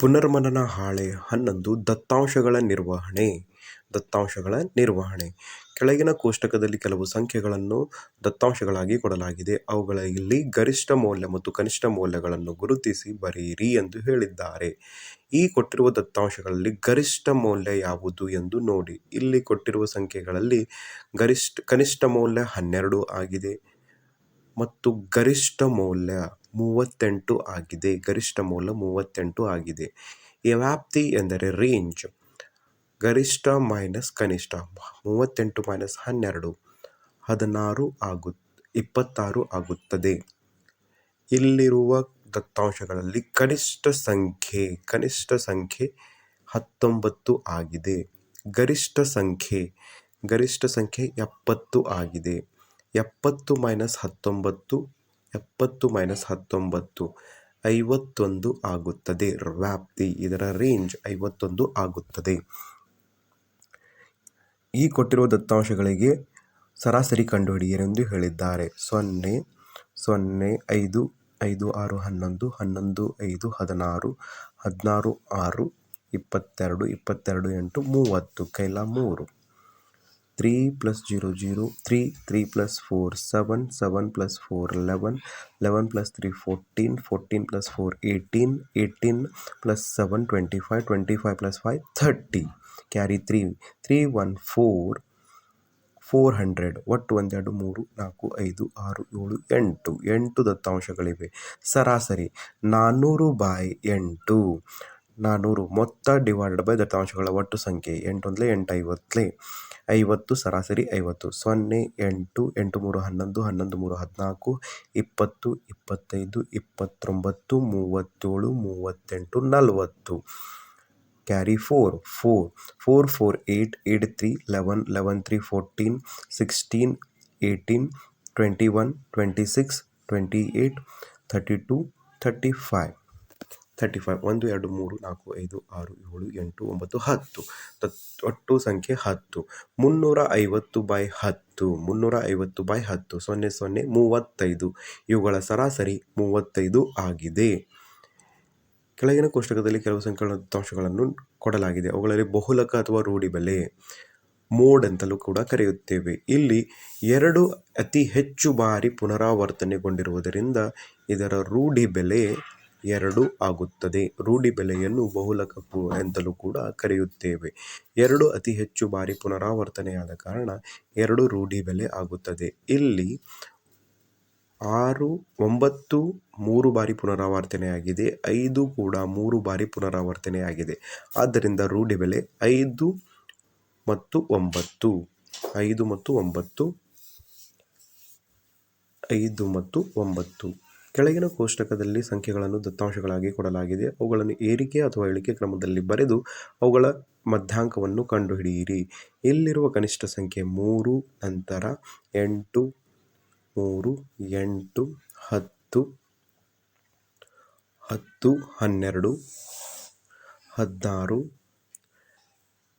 ಪುನರ್ಮನನ ಹಾಳೆ ಹನ್ನೊಂದು ದತ್ತಾಂಶಗಳ ನಿರ್ವಹಣೆ. ದತ್ತಾಂಶಗಳ ನಿರ್ವಹಣೆ. ಕೆಳಗಿನ ಕೋಷ್ಟಕದಲ್ಲಿ ಕೆಲವು ಸಂಖ್ಯೆಗಳನ್ನು ದತ್ತಾಂಶಗಳಾಗಿ ಕೊಡಲಾಗಿದೆ. ಅವುಗಳಲ್ಲಿ ಗರಿಷ್ಠ ಮೌಲ್ಯ ಮತ್ತು ಕನಿಷ್ಠ ಮೌಲ್ಯಗಳನ್ನು ಗುರುತಿಸಿ ಬರೆಯಿರಿ ಎಂದು ಹೇಳಿದ್ದಾರೆ. ಈ ಕೊಟ್ಟಿರುವ ದತ್ತಾಂಶಗಳಲ್ಲಿ ಗರಿಷ್ಠ ಮೌಲ್ಯ ಯಾವುದು ಎಂದು ನೋಡಿ. ಇಲ್ಲಿ ಕೊಟ್ಟಿರುವ ಸಂಖ್ಯೆಗಳಲ್ಲಿ ಗರಿಷ್ಠ, ಕನಿಷ್ಠ ಮೌಲ್ಯ ಹನ್ನೆರಡು ಆಗಿದೆ. ಮತ್ತು ಗರಿಷ್ಠ ಮೌಲ್ಯ ಮೂವತ್ತೆಂಟು ಆಗಿದೆ. ಗರಿಷ್ಠ ಮೌಲ್ಯ ಮೂವತ್ತೆಂಟು ಆಗಿದೆ. ವ್ಯಾಪ್ತಿ ಎಂದರೆ ರೇಂಜ್ ಗರಿಷ್ಠ ಮೈನಸ್ ಕನಿಷ್ಠ ಮೂವತ್ತೆಂಟು ಮೈನಸ್ ಹನ್ನೆರಡು ಹದಿನಾರು ಆಗು, ಇಪ್ಪತ್ತಾರು ಆಗುತ್ತದೆ. ಇಲ್ಲಿರುವ ದತ್ತಾಂಶಗಳಲ್ಲಿ ಕನಿಷ್ಠ ಸಂಖ್ಯೆ ಕನಿಷ್ಠ ಸಂಖ್ಯೆ ಹತ್ತೊಂಬತ್ತು ಆಗಿದೆ. ಗರಿಷ್ಠ ಸಂಖ್ಯೆ ಗರಿಷ್ಠ ಸಂಖ್ಯೆ ಎಪ್ಪತ್ತು ಆಗಿದೆ. ಎಪ್ಪತ್ತು ಮೈನಸ್ ಹತ್ತೊಂಬತ್ತು, ಎಪ್ಪತ್ತು ಮೈನಸ್ ಹತ್ತೊಂಬತ್ತು, ಐವತ್ತೊಂದು ಆಗುತ್ತದೆ. ವ್ಯಾಪ್ತಿ ಇದರ ರೇಂಜ್ ಐವತ್ತೊಂದು ಆಗುತ್ತದೆ. ಈ ಕೊಟ್ಟಿರುವ ದತ್ತಾಂಶಗಳಿಗೆ ಸರಾಸರಿ ಕಂಡುಹಿಡಿಯಿರೆಂದು ಹೇಳಿದ್ದಾರೆ. ಸೊನ್ನೆ ಸೊನ್ನೆ, ಐದು ಐದು, ಆರು, ಹನ್ನೊಂದು ಹನ್ನೊಂದು, ಐದು, ಹದಿನಾರು ಹದಿನಾರು, ಆರು, ಇಪ್ಪತ್ತೆರಡು ಇಪ್ಪತ್ತೆರಡು, ಎಂಟು, ಮೂವತ್ತು, ಕೈಲ ಮೂರು. Three plus zero zero three three plus four seven seven plus four eleven eleven plus three fourteen fourteen plus four eighteen eighteen plus seven twenty five twenty five plus five thirty carry three three one four four hundred ಒಟ್ಟು ಒಂದೆರಡು ಮೂರು, ನಾಲ್ಕು, ಐದು, ಆರು, ಏಳು, ಎಂಟು. ಎಂಟು ದತ್ತಾಂಶಗಳಿವೆ. ಸರಾಸರಿ ನಾನ್ನೂರು ಬೈ ಎಂಟು. ನಾನ್ನೂರು ಮೊತ್ತ ಡಿವೈಡೆಡ್ ಬೈ ದತ್ತಾಂಶಗಳ ಒಟ್ಟು ಸಂಖ್ಯೆ ಎಂಟು ಒಂದಲೇ ಎಂಟು ಐವತ್ತಲೇ ಐವತ್ತು, ಸರಾಸರಿ ಐವತ್ತು. ಸೊನ್ನೆ, ಎಂಟು ಎಂಟು ಮೂರು ಹನ್ನೊಂದು ಹನ್ನೊಂದು ಮೂರು ಹದಿನಾಲ್ಕು, ಇಪ್ಪತ್ತು, ಇಪ್ಪತ್ತೈದು, ಇಪ್ಪತ್ತೊಂಬತ್ತು, ಮೂವತ್ತೇಳು, ಮೂವತ್ತೆಂಟು, ನಲವತ್ತು. Carry four four four four eight eight three, eleven eleven, three, fourteen, sixteen, eighteen, twenty one, twenty six, twenty eight, thirty two, thirty five. Thirty five ಒಂದು, ಎರಡು, ಮೂರು, ನಾಲ್ಕು, ಐದು, ಆರು, ಏಳು, ಎಂಟು, ಒಂಬತ್ತು, ಹತ್ತು. ತತ್ ಒಟ್ಟು ಸಂಖ್ಯೆ ಹತ್ತು. ಮುನ್ನೂರ ಐವತ್ತು ಬೈ ಹತ್ತು. ಮುನ್ನೂರ ಐವತ್ತು ಬೈ ಹತ್ತು. ಸೊನ್ನೆ ಸೊನ್ನೆ, ಮೂವತ್ತೈದು. ಇವುಗಳ ಸರಾಸರಿ ಮೂವತ್ತೈದು ಆಗಿದೆ. ಕೆಳಗಿನ ಕೋಷ್ಟಕದಲ್ಲಿ ಕೆಲವು ದತ್ತಾಂಶಗಳನ್ನು ಕೊಡಲಾಗಿದೆ. ಅವುಗಳಲ್ಲಿ ಬಹುಲಕ ಅಥವಾ ರೂಢಿ ಬೆಲೆ ಮೋಡ್ ಅಂತಲೂ ಕೂಡ ಕರೆಯುತ್ತೇವೆ. ಇಲ್ಲಿ ಎರಡು ಅತಿ ಹೆಚ್ಚು ಬಾರಿ ಪುನರಾವರ್ತನೆಗೊಂಡಿರುವುದರಿಂದ ಇದರ ರೂಢಿ ಬೆಲೆ ಎರಡು ಆಗುತ್ತದೆ. ರೂಢಿ ಬೆಲೆಯನ್ನು ಬಹುಲಕ ಎಂತಲೂ ಕೂಡ ಕರೆಯುತ್ತೇವೆ. ಎರಡು ಅತಿ ಹೆಚ್ಚು ಬಾರಿ ಪುನರಾವರ್ತನೆಯಾದ ಕಾರಣ ಎರಡು ರೂಢಿ ಬೆಲೆ ಆಗುತ್ತದೆ. ಇಲ್ಲಿ ಆರು, ಒಂಬತ್ತು, ಮೂರು ಬಾರಿ ಪುನರಾವರ್ತನೆಯಾಗಿದೆ. ಐದು ಕೂಡ ಮೂರು ಬಾರಿ ಪುನರಾವರ್ತನೆಯಾಗಿದೆ. ಆದ್ದರಿಂದ ರೂಢಿ ಬೆಲೆ ಐದು ಮತ್ತು ಒಂಬತ್ತು. ಐದು ಮತ್ತು ಒಂಬತ್ತು. ಐದು ಮತ್ತು ಒಂಬತ್ತು. ಕೆಳಗಿನ ಕೋಷ್ಟಕದಲ್ಲಿ ಸಂಖ್ಯೆಗಳನ್ನು ದತ್ತಾಂಶಗಳಾಗಿ ಕೊಡಲಾಗಿದೆ. ಅವುಗಳನ್ನು ಏರಿಕೆ ಅಥವಾ ಇಳಿಕೆ ಕ್ರಮದಲ್ಲಿ ಬರೆದು ಅವುಗಳ ಮಧ್ಯಾಂಕವನ್ನು ಕಂಡುಹಿಡಿಯಿರಿ. ಇಲ್ಲಿರುವ ಕನಿಷ್ಠ ಸಂಖ್ಯೆ ಮೂರು, ನಂತರ ಎಂಟು, ಮೂರು, ಎಂಟು, ಹತ್ತು ಹತ್ತು, ಹನ್ನೆರಡು, ಹದಿನಾರು,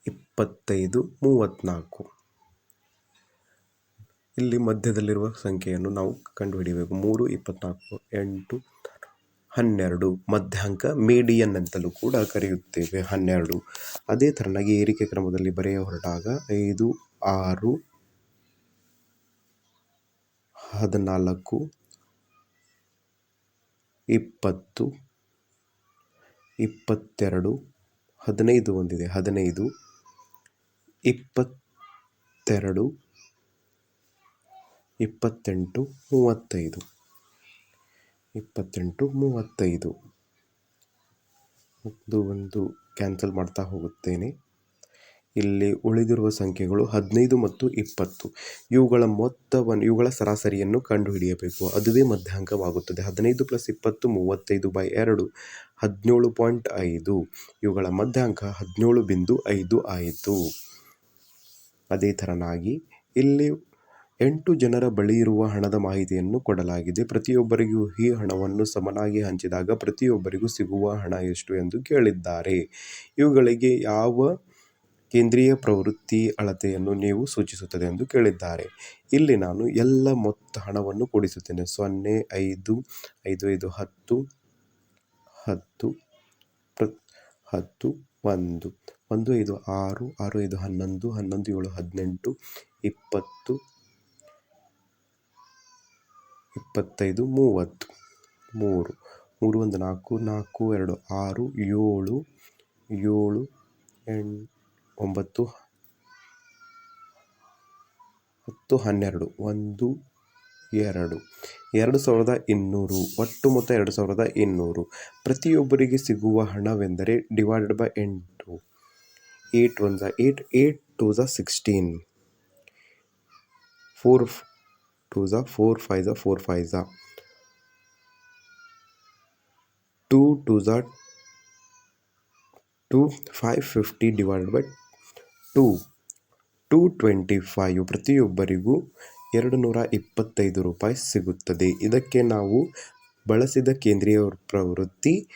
ಇಪ್ಪತ್ತೈದು, ಮೂವತ್ತ್ನಾಲ್ಕು. ಇಲ್ಲಿ ಮಧ್ಯದಲ್ಲಿರುವ ಸಂಖ್ಯೆಯನ್ನು ನಾವು ಕಂಡುಹಿಡಿಯಬೇಕು. ಮೂರು, ಇಪ್ಪತ್ನಾಲ್ಕು, ಎಂಟು, ಹನ್ನೆರಡು. ಮಧ್ಯಾಂಕ ಮೀಡಿಯನ್ ಅಂತಲೂ ಕೂಡ ಕರೆಯುತ್ತೇವೆ. ಹನ್ನೆರಡು. ಅದೇ ಥರನಾಗಿ ಏರಿಕೆ ಕ್ರಮದಲ್ಲಿ ಬರೆಯ ಹೊರಟಾಗ ಐದು, ಆರು, ಹದಿನಾಲ್ಕು, ಇಪ್ಪತ್ತು, ಇಪ್ಪತ್ತೆರಡು, ಹದಿನೈದು ಒಂದಿದೆ. ಹದಿನೈದು, ಇಪ್ಪತ್ತೆರಡು ಇಪ್ಪತ್ತೆಂಟು ಮೂವತ್ತೈದು. ಇಪ್ಪತ್ತೆಂಟು ಮೂವತ್ತೈದು. ಒಂದು ಒಂದು ಕ್ಯಾನ್ಸಲ್ ಮಾಡ್ತಾ ಹೋಗುತ್ತೇನೆ. ಇಲ್ಲಿ ಉಳಿದಿರುವ ಸಂಖ್ಯೆಗಳು ಹದಿನೈದು ಮತ್ತು ಇಪ್ಪತ್ತು. ಇವುಗಳ ಮೊತ್ತವನ್ನು, ಇವುಗಳ ಸರಾಸರಿಯನ್ನು ಕಂಡುಹಿಡಿಯಬೇಕು. ಅದುವೇ ಮಧ್ಯಾಂಕವಾಗುತ್ತದೆ. ಹದಿನೈದು ಪ್ಲಸ್ ಇಪ್ಪತ್ತು ಮೂವತ್ತೈದು ಬೈ ಎರಡು, ಹದಿನೇಳು ಪಾಯಿಂಟ್ ಐದು. ಇವುಗಳ ಮಧ್ಯಾಂಕ ಹದಿನೇಳು ಬಿಂದು ಐದು ಆಯಿತು. ಅದೇ ಥರನಾಗಿ ಇಲ್ಲಿ ಎಂಟು ಜನರ ಬಳಿ ಇರುವ ಹಣದ ಮಾಹಿತಿಯನ್ನು ಕೊಡಲಾಗಿದೆ. ಪ್ರತಿಯೊಬ್ಬರಿಗೂ ಈ ಹಣವನ್ನು ಸಮನಾಗಿ ಹಂಚಿದಾಗ ಪ್ರತಿಯೊಬ್ಬರಿಗೂ ಸಿಗುವ ಹಣ ಎಷ್ಟು ಎಂದು ಕೇಳಿದ್ದಾರೆ. ಇವುಗಳಿಗೆ ಯಾವ ಕೇಂದ್ರೀಯ ಪ್ರವೃತ್ತಿ ಅಳತೆಯನ್ನು ನೀವು ಸೂಚಿಸುತ್ತದೆ ಎಂದು ಕೇಳಿದ್ದಾರೆ. ಇಲ್ಲಿ ನಾನು ಎಲ್ಲ ಮೊತ್ತ ಹಣವನ್ನು ಕೂಡಿಸುತ್ತೇನೆ. ಸೊನ್ನೆ, ಐದು ಐದು ಐದು, ಹತ್ತು ಹತ್ತು, ಪ್ರ, ಹತ್ತು, ಒಂದು ಒಂದು, ಐದು, ಆರು ಆರು, ಐದು, ಹನ್ನೊಂದು ಹನ್ನೊಂದು, ಏಳು, ಹದಿನೆಂಟು, ಇಪ್ಪತ್ತು ಇಪ್ಪತ್ತೈದು, ಮೂವತ್ತು, ಮೂರು ಮೂರು ಒಂದು ನಾಲ್ಕು ನಾಲ್ಕು ಎರಡು, ಆರು, ಏಳು ಏಳು, ಎಂಟು, ಒಂಬತ್ತು, ಹತ್ತು, ಹನ್ನೆರಡು, ಒಂದು, ಎರಡು ಎರಡು ಸಾವಿರದ ಇನ್ನೂರು, ಒಟ್ಟು ಮೊತ್ತ ಎರಡು ಸಾವಿರದ ಇನ್ನೂರು. ಪ್ರತಿಯೊಬ್ಬರಿಗೆ ಸಿಗುವ ಹಣವೆಂದರೆ ಡಿವೈಡೆಡ್ ಬೈ ಎಂಟು ಏಟ್ ಒನ್ ಝ ಏಟ್ ಏಟ್ ಟು ಝ ಸಿಕ್ಸ್ಟೀನ್ ಫೋರ್ ಟೂ ಝ four five ಝ four five two two two five fifty divided by two two twenty five ಪ್ರತಿಯೊಬ್ಬರಿಗೂ ಎರಡು ನೂರ ಇಪ್ಪತ್ತೈದು ರೂಪಾಯಿ ಸಿಗುತ್ತದೆ. ಇದಕ್ಕೆ ನಾವು ಬಳಸಿದ ಕೇಂದ್ರೀಯ ಪ್ರವೃತ್ತಿ